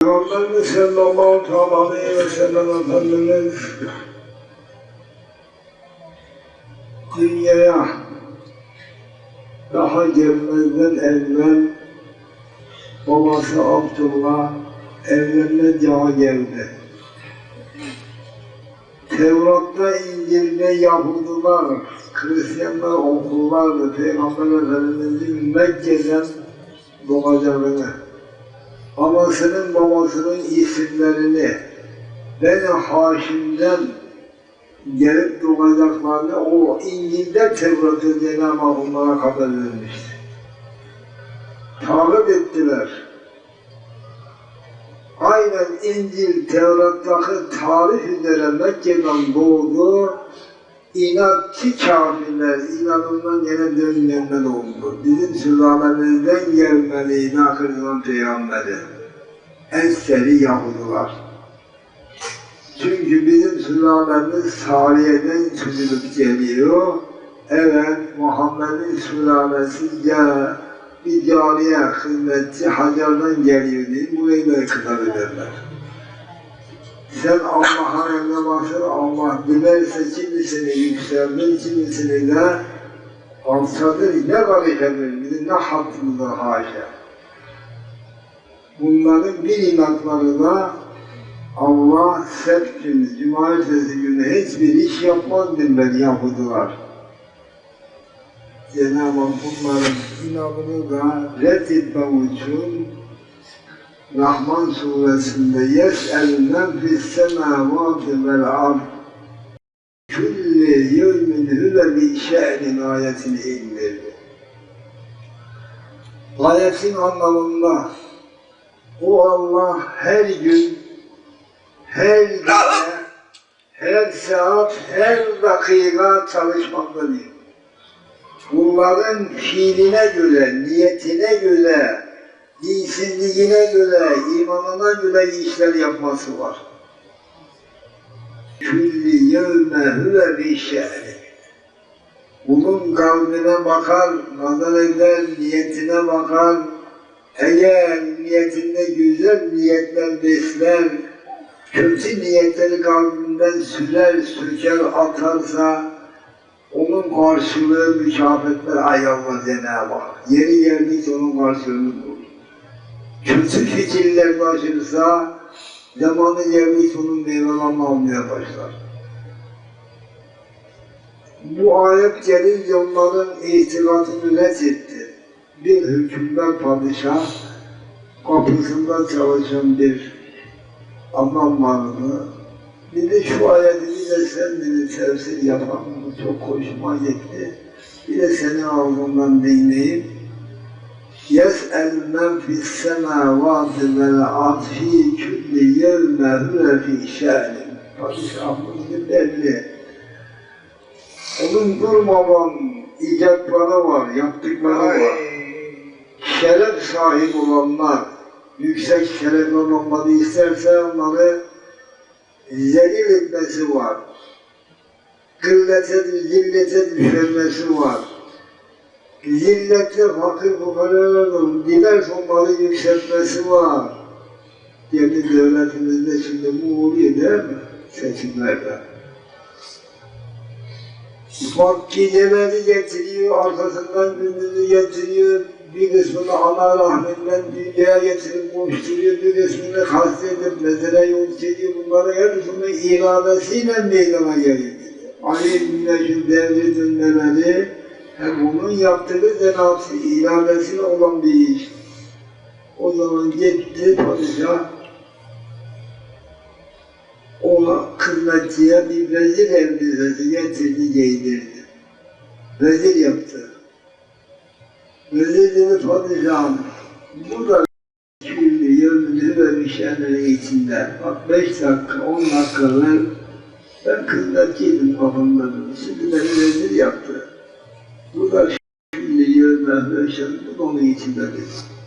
Peygamberimiz sallallahu teala aleyhi ve sellem Efendimiz dünyaya daha gelmezden evvel babası Abdullah evlenme dağa geldi. Tevrat'ta İncil'de Yahudiler, Hristiyanlar okurlardı Peygamber Efendimiz'in Mekke'den doğacağını anasının babasının isimlerini Beni Haşim'den gelip doğacaklarını o İncil'de Tevrat'ı Cenab-ı Hak onlara haber vermişti. Takip ettiler. Aynen İncil Tevrat'taki tarih üzere Mekke'den doğdu. İnatçı kafirler, inanından yine dönmeyenler oldu. Bizim sülalemizden gelmeliydi ahir zaman peygamberi. Eseri Yahudiler. Çünkü bizim sülalemiz Sariye'den süzülüp geliyor. Evet, Muhammed'in sülalesi ya bir cariye hizmetçi Hacer'dan geliyor diye burayı da kitap ederler. Sen Allah'a emre basır, Allah dilerse kimisini yükseldir, kimisini de alçadır, ne bizim ne hakkımızda haşa. Bunların bir inatları da Allah günü, cumartesi günü hiçbir iş yapmaz dinler Yahudiler. Cenab-ı Hak bunların inadını da reddetmek için Rahman suresinde yes'elmen fissemâvâti vel ard külli yevmin hüve bi şe'nin ayetini indirdi. Ayetin anlamında o Allah her gün, her gece, her saat, her dakika çalışmaktadır. Kulların fiiline göre, niyetine göre dinsizliğine göre, imanına göre işler yapması var. Külli yevme huve bir şehri. Bunun kalbine bakar, nazar eder, niyetine bakar. Eğer niyetinde güzel niyetler besler, kötü niyetleri kalbinden sürer, söker, atarsa, onun karşılığı mükafetler ayağına Cenab-ı Hak. Yeri geldiyse onun karşılığını Kötü fikirler başırsa zamanı gelmiş onun meyvelerini almaya başlar. Bu ayet gelince onların ihtilatını ret etti. Bir hükümdar padişah kapısında çalışan bir adam vardı. Bir de şu ayeti bir de sen dedi tefsir yapan çok hoşuma gitti. Bir de senin ağzından dinleyip يسأل من في السماوات والأرض في كل يوم هو في شأن Padişahımız belli. Onun durmadan icatları var, yaptıkları var. Şeref sahip olanlar, yüksek şeref olanları isterse onları zelil etmesi var. Kıllete, zillete düşürmesi var. Zillette fakir fukaraların dilerse onları yükseltmesi var. Kendi devletimizde şimdi bu oluyor değil mi? Seçimlerde. Makkineleri getiriyor, arkasından gündüzü getiriyor, bir kısmını ana rahmetinden dünyaya getirip koşturuyor, bir kısmını kastedip mezere yol çekiyor, bunları hepsini iradesiyle meydana geliyor. Ali Güneş'in devri dönmeleri, hem onun yaptığı zenatı iradesiyle olan bir iş. O zaman gitti padişah, ona kızmetçiye bir vezir elbisesi getirdi giydirdi. Vezir yaptı. Vezir dedi padişahım, bu da şimdi yönünü ve işlemleri içinde. Bak beş dakika, on dakika. Ben kızmetçiydim kafamda. Şimdi beni vezir yaptı. Bu da şimdi yönünü ve